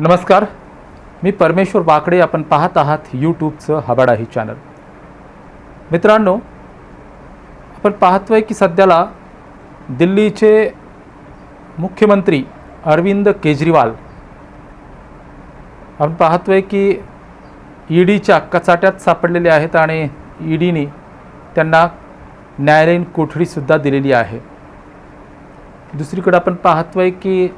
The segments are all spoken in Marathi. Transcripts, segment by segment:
नमस्कार. मी परमेश्वर वाकडे आपण पाहत आहात यूट्यूबचं हबाडा ही चॅनल. मित्रांनो आपण पाहतोय की सध्याला दिल्लीचे मुख्यमंत्री अरविंद केजरीवाल आपण पाहतोय की ईडीच्या कचाट्यात सापडलेले आहेत आणि ईडीने त्यांना न्यायालयीन कोठडीसुद्धा दिलेली आहे. दुसरीकडे आपण पाहतोय की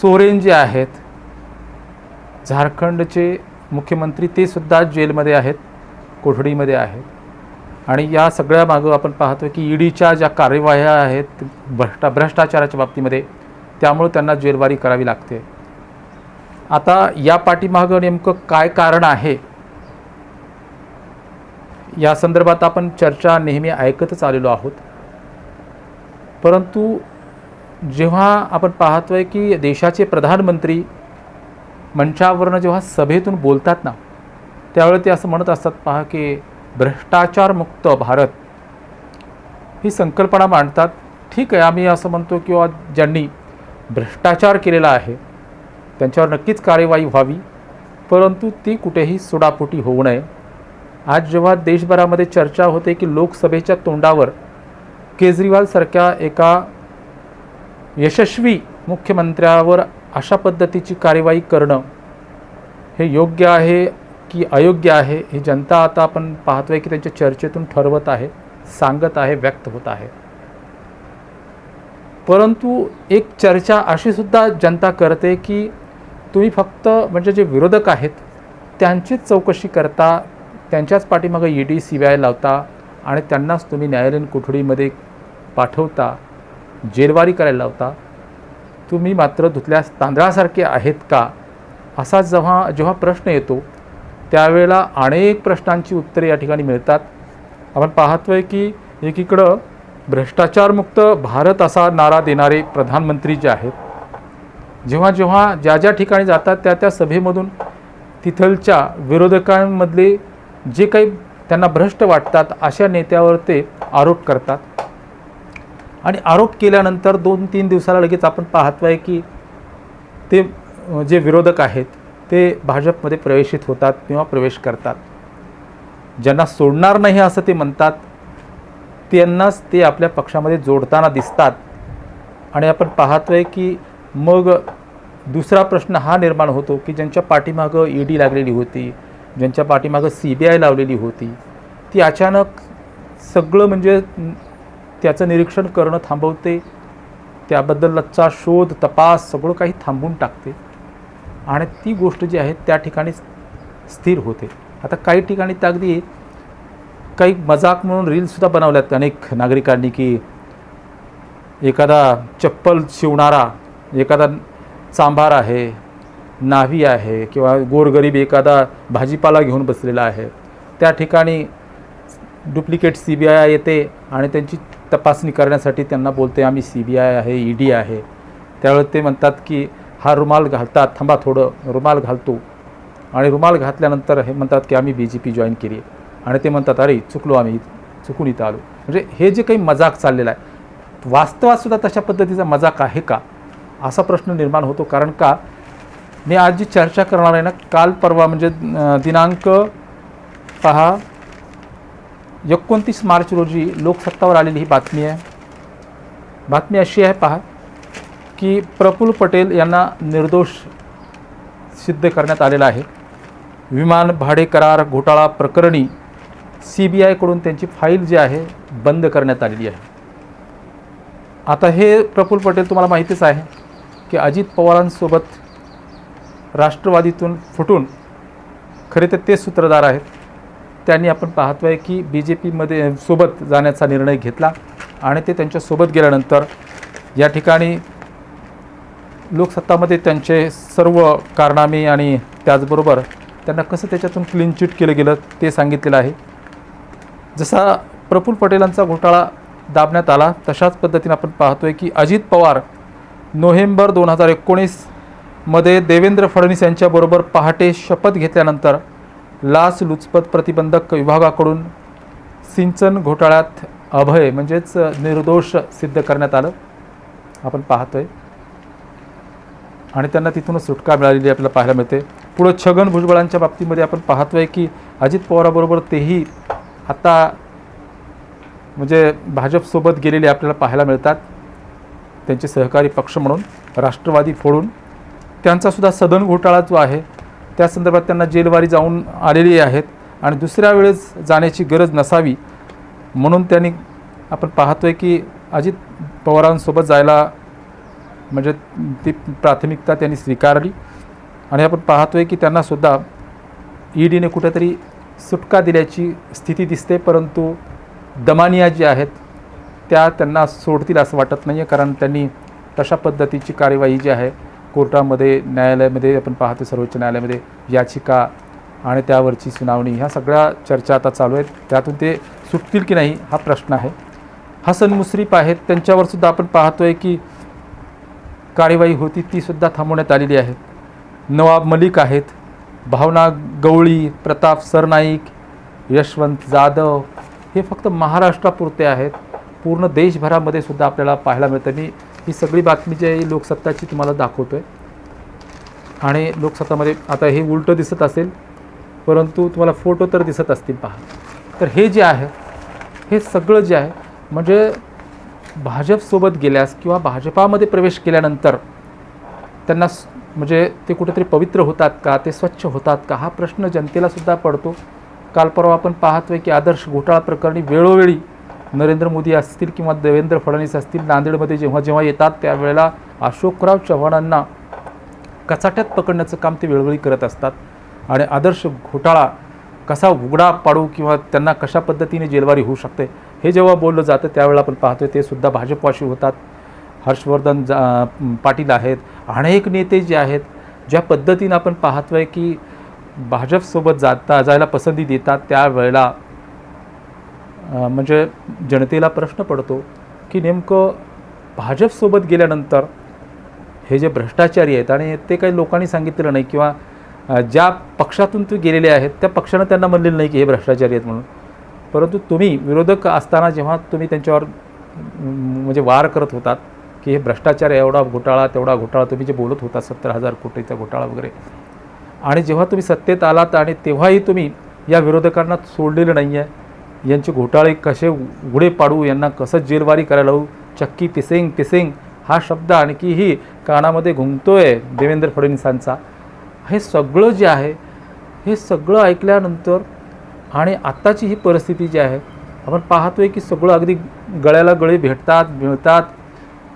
सोरेन जे आहेत झारखंडचे मुख्यमंत्री ते सुद्धा जेलमध्ये आहेत कोठडीमध्ये आहेत. आणि या सगळ्या मागं आपण पाहतो की ईडीच्या ज्या कार्यवाह्या आहेत भ्रष्टा भ्रष्टाचाराच्या बाबतीमध्ये त्यामुळे त्यांना जेलवारी करावी लागते. आता या पाठीमागं नेमकं काय कारण आहे? या संदर्भात आपण चर्चा नेहमी ऐकतच आलेलो आहोत. परंतु जेव्हा आपण पाहतोय की देशाचे प्रधानमंत्री मंचावरनं जेव्हा सभेतून बोलतात ना त्यावेळी ते असं म्हणत असतात पहा की भ्रष्टाचारमुक्त भारत. ही संकल्पना मांडतात. ठीक आहे आम्ही असं म्हणतो किंवा ज्यांनी भ्रष्टाचार केलेला आहे त्यांच्यावर नक्कीच कार्यवाही व्हावी परंतु ती कुठेही सुडापोटी होऊ नये. आज जेव्हा देशभरामध्ये चर्चा होते की लोकसभेच्या तोंडावर केजरीवालसारख्या एका यशस्वी मुख्यमंत्र्यावर अशा पद्धतीची कार्यवाही करणं हे योग्य आहे की अयोग्य आहे ही जनता आता आपण पाहतो आहे की त्यांच्या चर्चेतून ठरवत आहे सांगत आहे व्यक्त होत आहे. परंतु एक चर्चा अशीसुद्धा जनता करते की तुम्ही फक्त म्हणजे जे विरोधक आहेत त्यांचीच चौकशी करता त्यांच्याच पाठीमागं E D C B I लावता आणि त्यांनाच तुम्ही न्यायालयीन कोठडीमध्ये पाठवता जेरवारी करायला लावता. तुम्ही मात्र धुतल्या तांदळासारखे आहेत का? असा जेव्हा जेव्हा प्रश्न येतो त्यावेळेला अनेक प्रश्नांची उत्तरे या ठिकाणी मिळतात. आपण पाहतोय की एकीकडं भ्रष्टाचारमुक्त भारत असा नारा देणारे प्रधानमंत्री जे आहेत जेव्हा जेव्हा ज्या ज्या ठिकाणी जातात त्या त्या सभेमधून तिथलच्या विरोधकांमधले जे काही त्यांना भ्रष्ट वाटतात अशा नेत्यावर ते आरोप करतात. आणि आरोप केल्यानंतर दोन तीन दिवसाला लगेच आपण पाहतो आहे की ते जे विरोधक आहेत ते भाजपमध्ये प्रवेशित होतात किंवा प्रवेश करतात. ज्यांना सोडणार नाही असं ते म्हणतात त्यांनाच ते आपल्या पक्षामध्ये जोडताना दिसतात. आणि आपण पाहतो आहे की मग दुसरा प्रश्न हा निर्माण होतो की ज्यांच्या पाठीमागं ई डी लागलेली होती ज्यांच्या पाठीमागं सी बी आय लावलेली होती ती अचानक सगळं म्हणजे त्याचं निरीक्षण करणं थांबवते. त्याबद्दलचा शोध तपास सगळं काही थांबवून टाकते. आणि ती गोष्ट जी आहे त्या ठिकाणी स्थिर होते. आता काही ठिकाणी त्या अगदी काही मजाक म्हणून रील्ससुद्धा बनवल्यात अनेक नागरिकांनी की एखादा चप्पल शिवणारा एखादा चांभार आहे नाव्ही आहे किंवा गोरगरीब एखादा भाजीपाला घेऊन बसलेला आहे. त्या ठिकाणी डुप्लिकेट सी बी आय येते आणि त्यांची तपासणी करण्यासाठी त्यांना बोलते आम्ही सी बी आय आहे ई डी आहे. त्यावेळेस ते म्हणतात की हा रुमाल घालतात थांबा थोडं रुमाल घालतो. आणि रुमाल घातल्यानंतर हे म्हणतात की आम्ही बी जे पी जॉईन केली. आणि ते म्हणतात अरे चुकलो आम्ही चुकून इथं आलो. म्हणजे हे जे काही मजाक चाललेला आहे वास्तवातसुद्धा तशा पद्धतीचा मजाक आहे का? असा प्रश्न निर्माण होतो. कारण का? मी आज जी चर्चा करणार आहे ना काल परवा म्हणजे दिनांक पहा एकोणतीस मार्च रोजी लोकसत्तावर आलेली ही बातमी आहे. बातमी अशी आहे पहा की प्रफुल्ल पटेल यांना निर्दोष सिद्ध करण्यात आलेला आहे. विमान भाडे करार घोटाळा प्रकरणी सी बी आयकडून त्यांची फाईल जी आहे बंद करण्यात आलेली आहे. आता हे प्रफुल्ल पटेल तुम्हाला माहितीच आहे की अजित पवारांसोबत राष्ट्रवादीतून फुटून खरे तर ते सूत्रधार आहेत. त्यांनी आपण पाहतोय की बी जे पीमध्ये सोबत जाण्याचा निर्णय घेतला आणि ते त्यांच्यासोबत गेल्यानंतर या ठिकाणी लोकसत्तामध्ये त्यांचे सर्व कारनामे आणि त्याचबरोबर त्यांना कसं त्याच्यातून क्लीन चिट केलं गेलं ते सांगितलेलं आहे. जसा प्रफुल्ल पटेलांचा घोटाळा दाबण्यात आला तशाच पद्धतीने आपण पाहतोय की अजित पवार नोव्हेंबर दोन हजार एकोणीसमध्ये देवेंद्र फडणवीस यांच्याबरोबर पहाटे शपथ घेतल्यानंतर लाचलुचपत प्रतिबंधक विभागाकडून सिंचन घोटाळ्यात अभय म्हणजेच निर्दोष सिद्ध करण्यात आलं. आपण पाहतोय. आणि त्यांना तिथूनच सुटका मिळालेली आपल्याला पाहायला मिळते. पुढं छगन भुजबळांच्या बाबतीमध्ये आपण पाहतोय की अजित पवाराबरोबर तेही आता म्हणजे भाजपसोबत गेलेले आपल्याला पाहायला मिळतात. त्यांचे सहकारी पक्ष म्हणून राष्ट्रवादी फोडून. त्यांचासुद्धा सदन घोटाळा जो आहे त्या संदर्भात त्यांना जेलवारी जाऊन आलेली आहेत आणि दुसऱ्या वेळेस जाण्याची गरज नसावी म्हणून त्यांनी आपण पाहतोय की अजित पवारांसोबत जायला म्हणजे ती प्राथमिकता त्यांनी स्वीकारली. आणि आपण पाहतोय की त्यांनासुद्धा ईडीने कुठेतरी सुटका दिल्याची स्थिती दिसते परंतु दमानिया जी आहेत त्या त्यांना सोडतील असं वाटत नाही आहे कारण त्यांनी तशा पद्धतीची कार्यवाही जी आहे कोर्टामध्ये न्यायालयामध्ये आपण पाहतो सर्वोच्च न्यायालयामध्ये याचिका आणि त्यावरची सुनावणी. ह्या सगळ्या चर्चा आता चालू आहेत. त्यातून ते सुटतील की नाही हा प्रश्न आहे. हसन मुश्रीफ आहेत. त्यांच्यावर सुद्धा आपण पाहतोय की कार्यवाही होती तीसुद्धा थांबवण्यात आलेली आहे. नवाब मलिक आहेत. भावना गवळी प्रताप सरनाईक यशवंत जाधव हे फक्त महाराष्ट्रापुरते आहेत. पूर्ण देशभरामध्ये सुद्धा आपल्याला पाहायला मिळतं. मी ही सगळी बातमी जी आहे लोकसत्ताची तुम्हाला दाखवतो आहे आणि लोकसत्तामध्ये आता हे उलटं दिसत असेल परंतु तुम्हाला फोटो तर दिसत असतील पहा. तर हे जे आहे हे सगळं जे आहे म्हणजे भाजपसोबत गेल्यास किंवा भाजपामध्ये प्रवेश केल्यानंतर त्यांना म्हणजे ते कुठेतरी पवित्र होतात का ते स्वच्छ होतात का हा प्रश्न जनतेलासुद्धा पडतो. काल परवा आपण पाहतोय की आदर्श घोटाळा प्रकरणी वेळोवेळी नरेंद्र मोदी असतील किंवा देवेंद्र फडणवीस असतील नांदेडमध्ये जेव्हा जेव्हा येतात त्यावेळेला अशोकराव चव्हाणांना कचाट्यात पकडण्याचं काम ते वेळोवेळी करत असतात. आणि आदर्श घोटाळा कसा उघडा पाडू किंवा त्यांना कशा पद्धतीने जेलवारी होऊ शकते हे जेव्हा बोललं जातं त्यावेळेला आपण पाहतोय ते सुद्धा भाजपवाशी होतात. हर्षवर्धन जा पाटील आहेत. अनेक नेते जे आहेत ज्या पद्धतीनं आपण पाहतोय की भाजपसोबत जाता जायला पसंती देतात त्यावेळेला म्हणजे जनतेला प्रश्न पडतो की नेमकं भाजपसोबत गेल्यानंतर हे जे भ्रष्टाचारी आहेत आणि ते काही लोकांनी सांगितलेलं नाही किंवा ज्या पक्षातून ते गेलेले आहेत त्या पक्षानं त्यांना म्हणलेलं नाही की हे भ्रष्टाचारी आहेत म्हणून. परंतु तुम्ही विरोधक असताना जेव्हा तुम्ही त्यांच्यावर म्हणजे वार करत होतात की हे भ्रष्टाचार एवढा घोटाळा तेवढा घोटाळा तुम्ही जे बोलत होता सत्तर हजार कोटीचा घोटाळा वगैरे. आणि जेव्हा तुम्ही सत्तेत आलात आणि तेव्हाही तुम्ही या विरोधकांना सोडलेलं नाही आहे यांचे घोटाळे कसे उघडे पाडू यांना कसं जेलवारी करायला लावू? चक्की पिसिंग पिसिंग हा शब्द आणखीही कानामध्ये घुमतोय देवेंद्र फडणवीसांचा. हे सगळं जे आहे हे सगळं ऐकल्यानंतर आणि आत्ताची ही परिस्थिती जी आहे आपण पाहतोय की सगळं अगदी गळ्याला गळे भेटतात मिळतात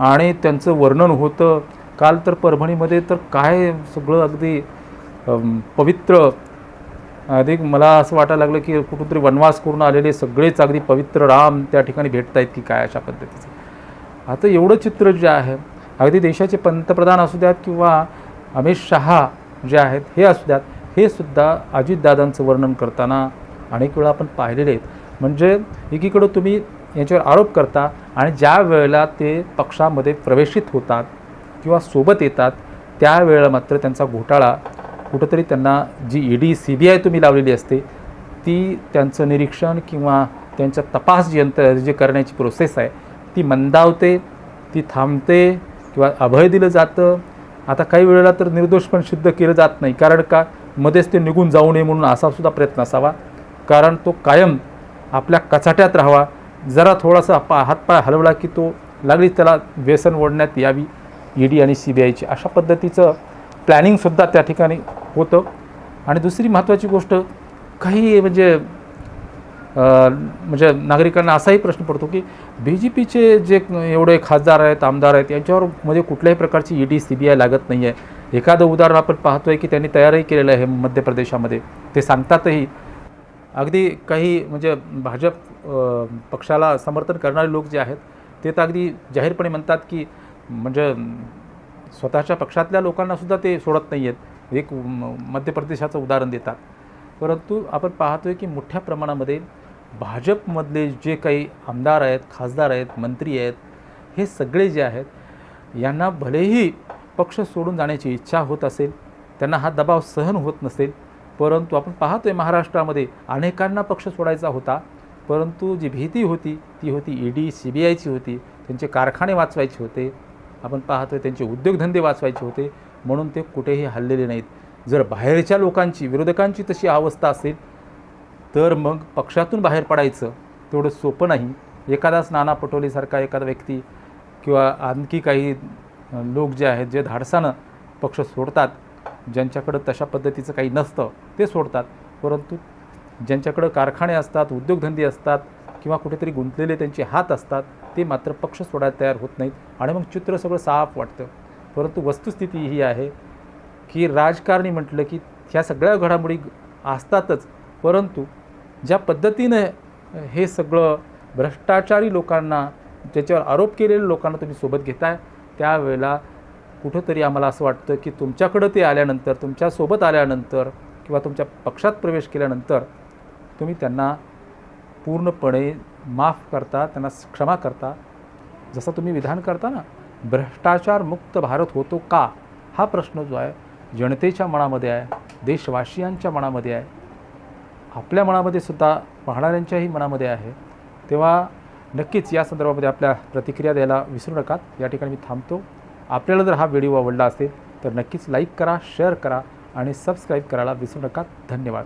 आणि त्यांचं वर्णन होतं. काल तर परभणीमध्ये तर काय सगळं अगदी पवित्र अधिक मला असं वाटायला लागलं की कुठूनतरी वनवास करून आलेले सगळेच अगदी पवित्र राम त्या ठिकाणी भेटत आहेत की काय अशा पद्धतीचं. आता एवढं चित्र जे आहे अगदी देशाचे पंतप्रधान असू द्यात किंवा अमित शहा जे आहेत हे असू द्यात हे सुद्धा अजितदादांचं वर्णन करताना अनेक वेळा आपण पाहिलेले आहेत. म्हणजे एकीकडं तुम्ही याच्यावर आरोप करता आणि ज्या वेळेला ते पक्षामध्ये प्रवेशित होतात किंवा सोबत येतात त्यावेळेला मात्र त्यांचा घोटाळा कुठंतरी त्यांना जी E D C B I तुम्ही लावलेली असते ती त्यांचं निरीक्षण किंवा त्यांच्या तपास यंत्र जे करण्याची प्रोसेस आहे ती मंदावते ती थांबते किंवा अभय दिलं जातं. आता काही वेळेला तर निर्दोष पण सिद्ध केलं जात नाही कारण का? मध्येच ते निघून जाऊ नये म्हणून असा सुद्धा प्रयत्न असावा. कारण तो कायम आपल्या कचाट्यात राहावा. जरा थोडासा पा हातपाय हलवला की तो लागलीच त्याला व्यसन ओढण्यात यावी ई डी आणि सी बी आयची अशा पद्धतीचं प्लॅनिंगसुद्धा त्या ठिकाणी होतं. आणि दुसरी महत्त्वाची गोष्ट काही म्हणजे म्हणजे नागरिकांना असाही प्रश्न पडतो की बी जे पीचे जे एवढे खासदार आहेत आमदार आहेत यांच्यावर म्हणजे कुठल्याही प्रकारची E D C B I लागत नाही आहे. एखादं उदाहरण आपण पाहतोय की त्यांनी तयारही केलेलं आहे मध्य प्रदेशामध्ये. ते सांगतातही. अगदी काही म्हणजे भाजप पक्षाला समर्थन करणारे लोक जे आहेत ते तर अगदी जाहीरपणे म्हणतात की म्हणजे स्वतःच्या पक्षातल्या लोकांनासुद्धा ते सोडत नाही आहेत एक म- मध्य प्रदेशाचं उदाहरण देतात. परंतु आपण पाहतोय की मोठ्या प्रमाणामध्ये भाजपमधले जे काही आमदार आहेत खासदार आहेत मंत्री आहेत हे सगळे जे आहेत यांना भलेही पक्ष सोडून जाण्याची इच्छा होत असेल त्यांना हा दबाव सहन होत नसेल परंतु आपण पाहतोय महाराष्ट्रामध्ये अनेकांना पक्ष सोडायचा होता परंतु जी भीती होती ती होती ई डी सी बी आयची होती त्यांचे कारखाने वाचवायचे होते आपण पाहतोय त्यांचे उद्योगधंदे वाचवायचे होते म्हणून ते कुठेही हल्लेले नाहीत. जर बाहेरच्या लोकांची विरोधकांची तशी अवस्था असेल तर मग पक्षातून बाहेर पडायचं तेवढं सोपं नाही. एखादाच नाना पटोलेसारखा एखादा व्यक्ती किंवा आणखी काही लोक जे आहेत जे धाडसानं पक्ष सोडतात ज्यांच्याकडं तशा पद्धतीचं काही नसतं ते सोडतात. परंतु ज्यांच्याकडं कारखाने असतात उद्योगधंदे असतात किंवा कुठेतरी गुंतलेले त्यांचे हात असतात ते मात्र पक्ष सोडायला तयार होत नाहीत आणि मग चित्र सगळं साफ वाटतं. परंतु वस्तुस्थिती ही आहे की राजकारणी म्हटलं की ह्या सगळ्या घडामोडी असतातच. परंतु ज्या पद्धतीनं हे सगळं भ्रष्टाचारी लोकांना ज्याच्यावर आरोप केलेल्या लोकांना तुम्ही सोबत घेताय त्यावेळेला कुठंतरी आम्हाला असं वाटतं की तुमच्याकडं ते आल्यानंतर तुमच्यासोबत आल्यानंतर किंवा तुमच्या पक्षात प्रवेश केल्यानंतर तुम्ही त्यांना पूर्णपणे माफ करता त्यांना क्षमा करता जसं तुम्ही विधान करता ना. भ्रष्टाचार मुक्त भारत होतो का? हा प्रश्न जो आहे जनतेच्या मनामध्ये आहे देशवासियांच्या मनामध्ये आहे. आपल्या मनामध्ये सुद्धा पाहणाऱ्यांच्याही मनामध्ये आहे. तेव्हा नक्कीच या संदर्भामध्ये आपल्या प्रतिक्रिया द्यायला विसरू नकात. या ठिकाणी मी थांबतो. आपल्याला जर हा व्हिडिओ आवडला असेल तर नक्कीच लाईक करा शेअर करा आणि सबस्क्राईब करायला विसरू नका धन्यवाद.